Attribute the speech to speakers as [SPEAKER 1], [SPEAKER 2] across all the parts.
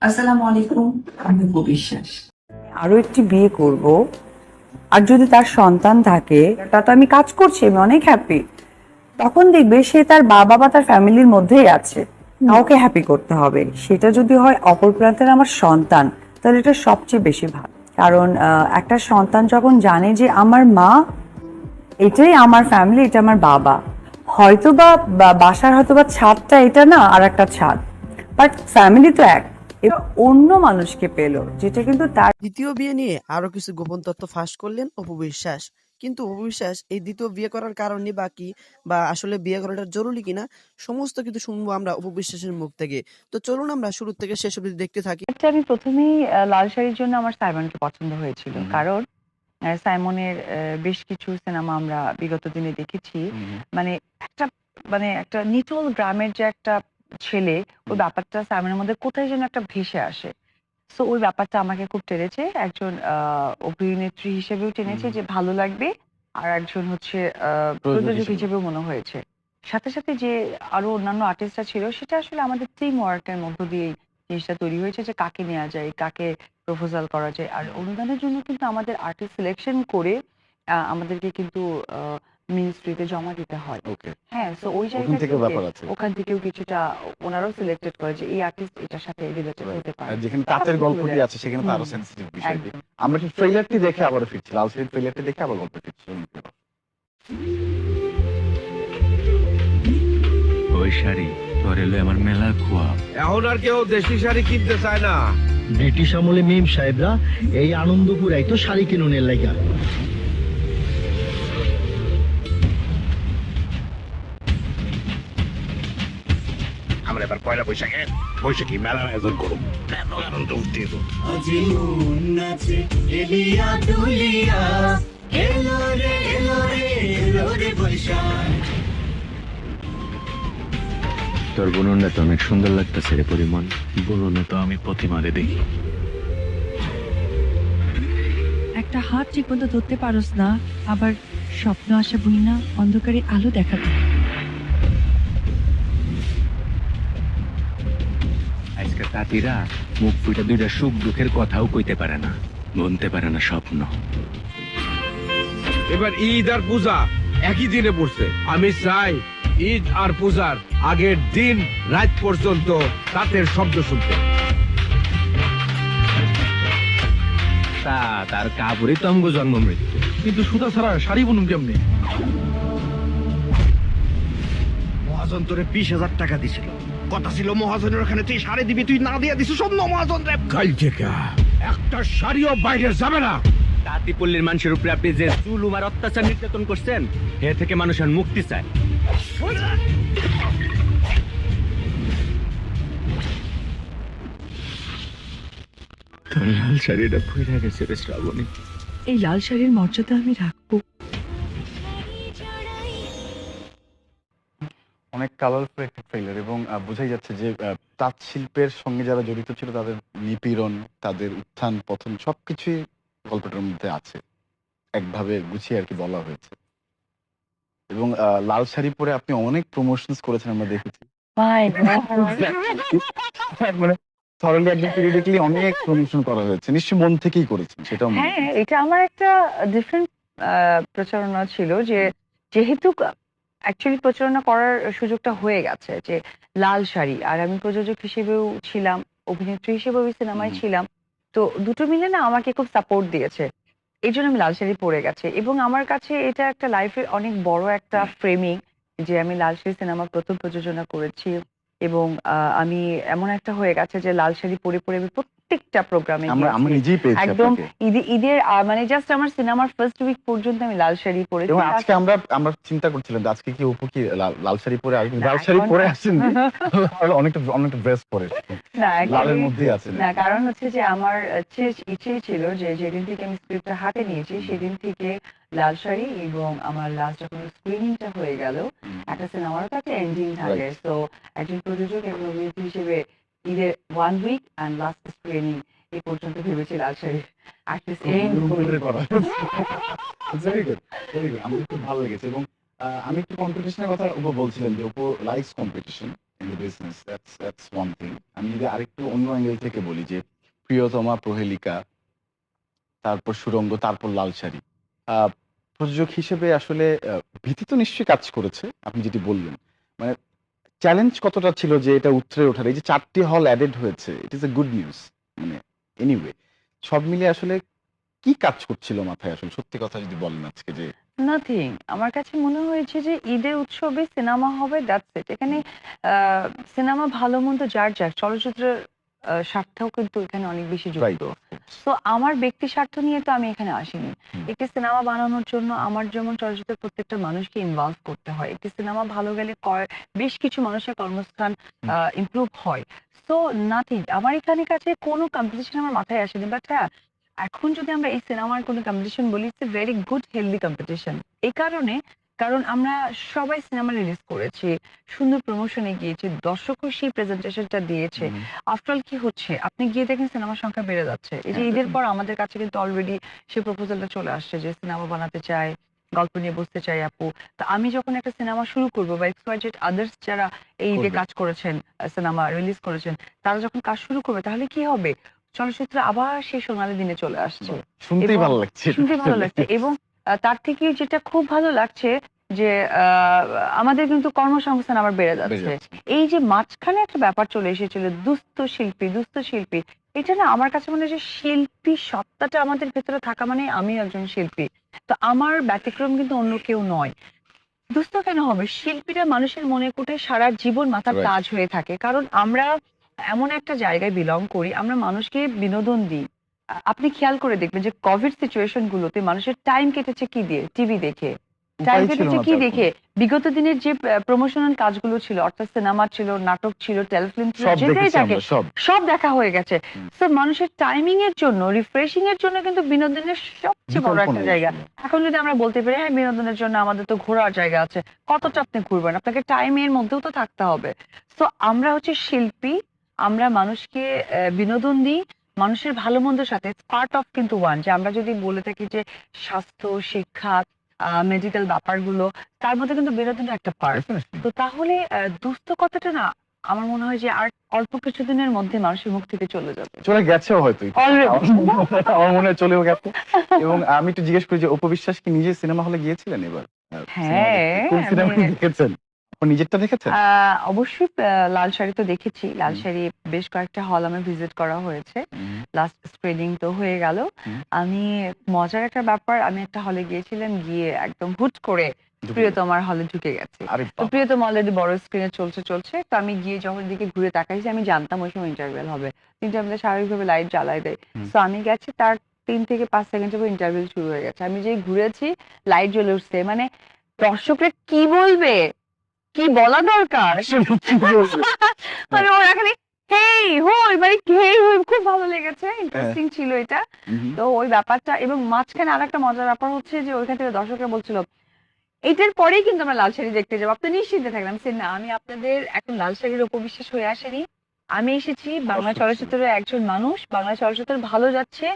[SPEAKER 1] আসসালামু আলাইকুম আমি বিশ্বাস।
[SPEAKER 2] আরও একটি বিয়ে করব আর যদি তার সন্তান থাকে তা তো আমি কাজ করছি আমি অনেক হ্যাপি তখন দেখবে সে তার বাবা বা তার ফ্যামিলির মধ্যেই আছে। কাউকে হ্যাপি করতে হবে। সেটা যদি হয় অপর প্রান্তের আমার সন্তান তাহলে এটা সবচেয়ে বেশি ভালো। কারণ একটা সন্তান যখন জানে যে আমার মা এটাই আমার ফ্যামিলি এটা আমার বাবা। হয়তো বা- বাসার হয়তো বা ছাদটা এটা না আর একটা ছাদ। বাট ফ্যামিলি তো এক। অন্য মানুষকে পেল যেটা কিন্তু তার
[SPEAKER 3] দ্বিতীয় বিয়ে নিয়ে আরও কিছু গোপন তথ্য ফাঁস করলেন অপু বিশ্বাস। কিন্তু অপু বিশ্বাস এই দ্বিতীয় বিয়ে করার কারণে বা কি বা আসলে বিয়ে করাটা জরুরি কিনা সমস্ত কিছু শুনব আমরা অপু বিশ্বাসের মুখ থেকে। তো চলুন আমরা শুরু থেকে শেষ অবধি দেখতে থাকি।
[SPEAKER 2] এটা আমি প্রথমেই লাল শাড়ির জন্য আমার সাইমনকে পছন্দ হয়েছিল। কারণ সাইমনের আহ, বেশ কিছু সিনেমা আমরা বিগত দিনে দেখেছি। মানে একটা মানে একটা নিটল গ্রামের যে একটা ছেলে ওই ব্যাপারটা সাইমনের মধ্যে কোথায় যেন একটা ভেসে আসে। সো ওই ব্যাপারটা আমাকে খুব টেনেছে। একজন অভিনেত্রী হিসেবেও টেনেছে যে ভালো লাগবে আর একজন হচ্ছে প্রযোজক
[SPEAKER 4] হিসেবেও।
[SPEAKER 2] মনে হয়েছে। সাথে সাথে যে আরও অন্যান্য আর্টিস্টরা ছিল সেটা আসলে আমাদের টিম ওয়ার্কের মধ্য দিয়ে জিনিসটা তৈরি হয়েছে যে কাকে নেওয়া যায় কাকে প্রপোজাল করা যায়। আর অনুদানের জন্য কিন্তু আমাদের আর্টিস্ট সিলেকশন করে আহ, আমাদেরকে কিন্তু মিনিস্ট্রিতে জমা দিতে হয়।
[SPEAKER 4] ওকে
[SPEAKER 2] হ্যাঁ তো ওই
[SPEAKER 4] ওখান
[SPEAKER 2] জায়গা
[SPEAKER 4] থেকেও
[SPEAKER 2] থেকে
[SPEAKER 4] ব্যাপার আছে।
[SPEAKER 2] ওখান থেকেও কিছুটা ওনারাও সিলেক্টেড করে যে এই আর্টিস্ট এটার সাথে রিলেটেড হতে পারে।
[SPEAKER 4] আর যেখানে কাচের গল্পটি আছে সেখানে তো
[SPEAKER 2] আরও
[SPEAKER 4] সেন্সিটিভ বিষয়টি
[SPEAKER 2] একদম।
[SPEAKER 4] আমরা কি ট্রেলারটি দেখে আবার ফিরছি লাল সিরিজ ট্রেলারটি দেখে আবার গল্প ফিরছি।
[SPEAKER 5] ওই শাড়ি তোর এলো আমার মেলা খোয়া।
[SPEAKER 6] এখন আর কেউ দেশি শাড়ি কিনতে চায় না।
[SPEAKER 7] ব্রিটিশ আমলে মেম সাহেবরা এই আনন্দপুর তো শাড়ি কিনুনের লাইগা।
[SPEAKER 6] এবার পয়লা বৈশাখে বৈশাখী মেলার আয়োজন করুন। এত আনন্দ উঠতে
[SPEAKER 5] তোর বুননটা তো অনেক সুন্দর লাগতেছে রে পরিমণ বুননে তো আমি প্রতিমারে দেখি।
[SPEAKER 8] একটা হাত ঠিক মতো ধরতে পারোস না আবার স্বপ্ন আসা বই না অন্ধকারে আলো দেখাতে।
[SPEAKER 5] আজকে তাঁতিরা মুখ ফুটে দুইটা সুখ দুঃখের কথাও কইতে পারে না। গুনতে পারে না স্বপ্ন।
[SPEAKER 6] এবার ঈদ আর পূজা একই দিনে পড়ছে। আমি চাই ঈদ আর পূজার আগের দিন রাত পর্যন্ত তাঁতের শব্দ শুনতে।
[SPEAKER 5] তা তার কাপড়ই তো আমগো জন্ম মৃত্যু
[SPEAKER 7] কিন্তু সুতা ছাড়া শাড়ি বুনুন কেমনি?
[SPEAKER 6] মহাজন তোরে বিশ হাজার টাকা দিছিল। কথা ছিল মহাজনের ওখানে তুই শাড়ি দিবি তুই না দিয়ে দিছিস সব মহাজন রে কাল থেকে একটা শাড়িও বাইরে যাবে না।
[SPEAKER 5] তাঁতি পল্লীর মানুষের উপরে আপনি যে জুলুম আর অত্যাচার নির্যাতন করছেন এ থেকে মানুষের মুক্তি চায়। তোর লাল শাড়িটা ফুইরা গেছে রে শ্রাবণী।
[SPEAKER 8] এই লাল শাড়ির মর্যাদা আমি রাখব।
[SPEAKER 4] অনেক কালারফুল একটা ট্রেলার এবং বোঝাই যাচ্ছে যে তাঁত শিল্পের সঙ্গে যারা জড়িত ছিল তাদের নিপীড়ন তাদের উত্থান পতন সবকিছুই গল্পটার মধ্যে আছে। একভাবে গুছিয়ে আর কি বলা হয়েছে। এবং লাল শাড়ি পরে আপনি অনেক প্রমোশনস করেছেন আমরা দেখেছি। মানে সরল পিরিয়ডিকলি অনেক প্রমোশন করা হয়েছে। নিশ্চয়ই মন থেকেই করেছেন সেটাও হ্যাঁ
[SPEAKER 2] এটা আমার একটা ডিফারেন্ট প্রচারণা ছিল যে যেহেতু অ্যাকচুয়ালি প্রচারণা করার সুযোগটা হয়ে গেছে যে লাল শাড়ি আর আমি প্রযোজক হিসেবেও ছিলাম অভিনেত্রী হিসেবেও সিনেমায় ছিলাম। তো দুটো মিলে না আমাকে খুব সাপোর্ট দিয়েছে। এই জন্য আমি লাল শাড়ি পরে গেছে। এবং আমার কাছে এটা একটা লাইফের অনেক বড় একটা ফ্রেমিং যে আমি লাল শাড়ি সিনেমা প্রথম প্রযোজনা করেছি। এবং আমি এমন একটা হয়ে গেছে যে লাল শাড়ি পরে পরে আমি প্রত্যেকটা প্রোগ্রামে
[SPEAKER 4] আমরা আমরা নিজেই পেয়েছি
[SPEAKER 2] একদম ঈদে- ঈদের মানে জাস্ট আমার সিনেমার ফার্স্ট উইক পর্যন্ত আমি লাল শাড়ি পরেছি
[SPEAKER 4] এবং আজকে আমরা আমরা চিন্তা করছিলাম আজকে কি অপু কি লাল- শাড়ি পরে আসবেন
[SPEAKER 2] না,
[SPEAKER 4] লাল শাড়ি পরে আসছেন অনেকটা অনেকটা ড্রেস পরে
[SPEAKER 2] না
[SPEAKER 4] লালের মধ্যেই আছেন।
[SPEAKER 2] না কারণ হচ্ছে যে আমার ইচ্ছে- ছিল যে যেদিন থেকে আমি স্ক্রিপ্টটা হাতে নিয়েছি সেদিন থেকে লাল শাড়ি এবং আমার লাস্ট যখন স্ক্রিনিংটা হয়ে গেল একটা সিনেমার তো একটা এন্ডিং থাকে। তো একজন প্রযোজক এবং অভিনেত্রী হিসেবে ঈদের ওয়ান উইক অ্যান্ড লাস্ট এই পর্যন্ত ভেবেছি লাল sari artist
[SPEAKER 4] very good very good আমার খুব ভালো লেগেছে এবং আহ, আমি একটু কম্পিটিশনের কথা উপর যে উপর likes competition in the business that's that's one thing আমি যদি আরেকটু অন্য অ্যাঙ্গেল থেকে বলি যে প্রিয়তমা প্রহেলিকা তারপর সুরঙ্গ তারপর লাল শাড়ি আহ, প্রযোজক হিসেবে আসলে ভীতি তো নিশ্চয়ই কাজ করেছে আপনি যেটি বললেন। মানে চ্যালেঞ্জ কতটা ছিল যে এটা উতরে ওঠার? এই যে চারটি হল অ্যাডেড হয়েছে it is a good news মানে এনিওয়ে সব মিলে আসলে কি কাজ করছিল মাথায় আসলে? সত্যি কথা যদি বলেন আজকে যে
[SPEAKER 2] নাথিং আমার কাছে মনে হয়েছে যে ঈদের উৎসবে সিনেমা হবে দ্যাটস ইট এখানে সিনেমা ভালো মন্দ যার যার, চলচ্চিত্রের স্বার্থেও কিন্তু এখানে অনেক বেশি যুক্ত। তো আমার ব্যক্তি স্বার্থ নিয়ে তো আমি এখানে আসিনি। একটি সিনেমা বানানোর জন্য আমার যেমন চলচ্চিত্রের প্রত্যেকটা মানুষকে ইনভলভ করতে হয় একটি সিনেমা ভালো গেলে বেশ কিছু মানুষের কর্মস্থান ইমপ্রুভ হয়। সো নাথিং আমার এখানে কাছে কোনো কম্পিটিশন আমার মাথায় আসেনি। বাট হ্যাঁ এখন যদি আমরা এই সিনেমার কোনো কম্পিটিশন বলি it's a very good healthy competition এই কারণে কারণ আমরা সবাই সিনেমা রিলিজ করেছি সুন্দর প্রমোশনে গিয়েছি দর্শকও সেই প্রেজেন্টেশনটা দিয়েছে।
[SPEAKER 4] হুম,
[SPEAKER 2] আফটার কি হচ্ছে? আপনি গিয়ে দেখেন সিনেমার সংখ্যা বেড়ে যাচ্ছে। এই যে
[SPEAKER 4] হ্যাঁ,
[SPEAKER 2] ঈদের পর আমাদের কাছে কিন্তু অলরেডি সেই প্রপোজালটা চলে আসছে যে সিনেমা বানাতে চাই গল্প নিয়ে বসতে চাই আপু। তা আমি যখন একটা সিনেমা শুরু করব বা এক্স ওয়াই আদার্স যারা এই ঈদে
[SPEAKER 4] করবে।
[SPEAKER 2] কাজ করেছেন সিনেমা রিলিজ করেছেন তারা যখন কাজ শুরু করবে তাহলে কি হবে? চলচ্চিত্র আবার সেই সোনালী দিনে চলে আসছে।
[SPEAKER 4] শুনতেই ভালো লাগছে।
[SPEAKER 2] শুনতে ভালো লাগছে। এবং তার থেকে যেটা খুব ভালো লাগছে যে আহ, আমাদের কিন্তু কর্মসংস্থান আবার বেড়ে যাচ্ছে। এই যে মাঝখানে একটা ব্যাপার চলে এসেছিল দুস্থ শিল্পী দুস্থ শিল্পী এটা না আমার কাছে মনে হয় যে শিল্পী সত্তাটা আমাদের ভেতরে থাকা মানে আমি একজন শিল্পী। তো আমার ব্যতিক্রম কিন্তু অন্য কেউ নয়। দুস্থ কেন হবে? শিল্পীরা মানুষের মনে কোটে সারা জীবন মাথার. তাজ হয়ে থাকে। কারণ আমরা এমন একটা জায়গায় বিলং করি আমরা মানুষকে বিনোদন দিই। আপনি খেয়াল করে দেখবেন যে কোভিড সিচুয়েশন গুলোতে মানুষের টাইম কেটেছে কি দিয়ে? টিভি দেখে। টাইম কেটেছে কি দেখে? বিগত দিনের যে প্রমোশনাল কাজগুলো ছিল অর্থাৎ সিনেমা ছিল নাটক ছিল টেলিফিল্ম ছিল যেটাই থাকে
[SPEAKER 4] সব।
[SPEAKER 2] দেখা হয়ে গেছে। তো মানুষের টাইমিং এর জন্য রিফ্রেশিং এর জন্য কিন্তু বিনোদনের সবচেয়ে বড় একটা জায়গা। এখন যদি আমরা বলতে পারি হ্যাঁ বিনোদনের জন্য আমাদের তো ঘোরার জায়গা আছে কতটা আপনি ঘুরবেন? আপনাকে টাইম এর মধ্যেও তো থাকতে হবে। তো আমরা হচ্ছে শিল্পী আমরা মানুষকে বিনোদন দিই মানুষের ভালো মন্দের সাথে পার্ট অফ কিন্তু ওয়ান যে আমরা যদি বলে থাকি যে স্বাস্থ্য শিক্ষা মেডিকেল ব্যাপারগুলো তার মধ্যে কিন্তু বিনোদনের একটা পার্ট তো তাহলে দুস্থ কথাটা না আমার মনে হয় যে আর অল্প কিছুদিনের মধ্যে মানুষের মুখ থেকে চলে যাবে।
[SPEAKER 4] চলে গেছে হয়তো। আমার- মনে হয় চলেও গেছে। এবং আমি একটু জিজ্ঞেস করি যে উপবিশ্বাস কি নিজে সিনেমা হলে গিয়েছিলেন এবার?
[SPEAKER 2] হ্যাঁ,
[SPEAKER 4] কোন সিনেমা দেখেছেন? নিজেরটা দেখেছেন?
[SPEAKER 2] অবশ্যই লাল শাড়ি তো দেখেছি। লাল শাড়ি বেশ কয়েকটা হল আমি ভিজিট করা হয়েছে। লাস্ট স্ক্রিনিং তো হয়ে গেল। আমি মজার একটা ব্যাপার আমি একটা হলে গিয়েছিলাম গিয়ে একদম হুট করে প্রিয়তমার হলে ঢুকে গেছি। প্রিয়তম অলরেডি বড় স্ক্রিনে চলছে চলছে। তো আমি গিয়ে যখন দিকে ঘুরে তাকাইছি আমি জানতাম ওই সময় ইন্টারভেল হবে। ইন্টারভেলে স্বাভাবিকভাবে লাইট জ্বালাই দেয়। তো আমি গেছি তার তিন থেকে পাঁচ সেকেন্ড পর ইন্টারভেল শুরু হয়ে গেছে। আমি যেই ঘুরেছি লাইট জ্বলে উঠছে। মানে দর্শকরা কি বলবে? কি বলা দরকার? মানে ওরা খালি হেই হই মানে হেই হই খুব ভালো লেগেছে ইন্টারেস্টিং ছিল এটা। তো ওই ব্যাপারটা এবং মাঝখানে আর একটা মজার ব্যাপার হচ্ছে যে ওইখান থেকে দর্শকরা বলছিল এটার পরেই কিন্তু আমরা লাল শাড়ি দেখতে যাব। আপনি নিশ্চিন্তে থাকলাম সে না আমি আপনাদের এখন লাল শাড়ির উপবিশ্বাস হয়ে আসেনি। আমি এসেছি বাংলা। চলচ্চিত্রের একজন মানুষ। বাংলা চলচ্চিত্র ভালো যাচ্ছে।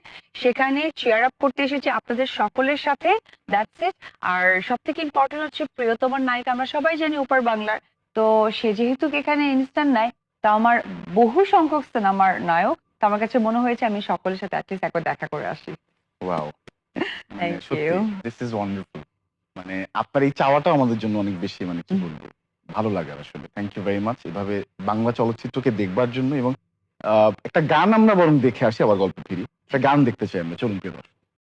[SPEAKER 2] সেখানে চেয়ার আপ করতে এসেছি আপনাদের সকলের সাথে। দ্যাটস ইট আর সব থেকে ইম্পর্টেন্ট হচ্ছে প্রিয়তমার নায়িকা। আমরা সবাই জানি ওপার বাংলার। তো সে যেহেতু এখানে ইনস্ট্যান্ট নাই তা আমার বহু সংখ্যক সিনেমার নায়ক। তো আমার কাছে মনে হয়েছে আমি সকলের সাথে অ্যাটলিস্ট একবার দেখা করে আসি। Thank
[SPEAKER 4] সত্যি
[SPEAKER 2] you.
[SPEAKER 4] দিস ইজ ওয়ান্ডারফুল মানে আপনার এই চাওয়াটা আমাদের জন্য অনেক বেশি মানে কি বলব? ভালো লাগে আসলে। থ্যাংক ইউ ভেরি মাচ এভাবে বাংলা চলচ্চিত্রকে দেখবার জন্য এবং একটা গান আমরা বরং দেখে আসি, আবার গল্প ফিরি। একটা গান দেখতে চাই আমরা। চলুন প্রিয়।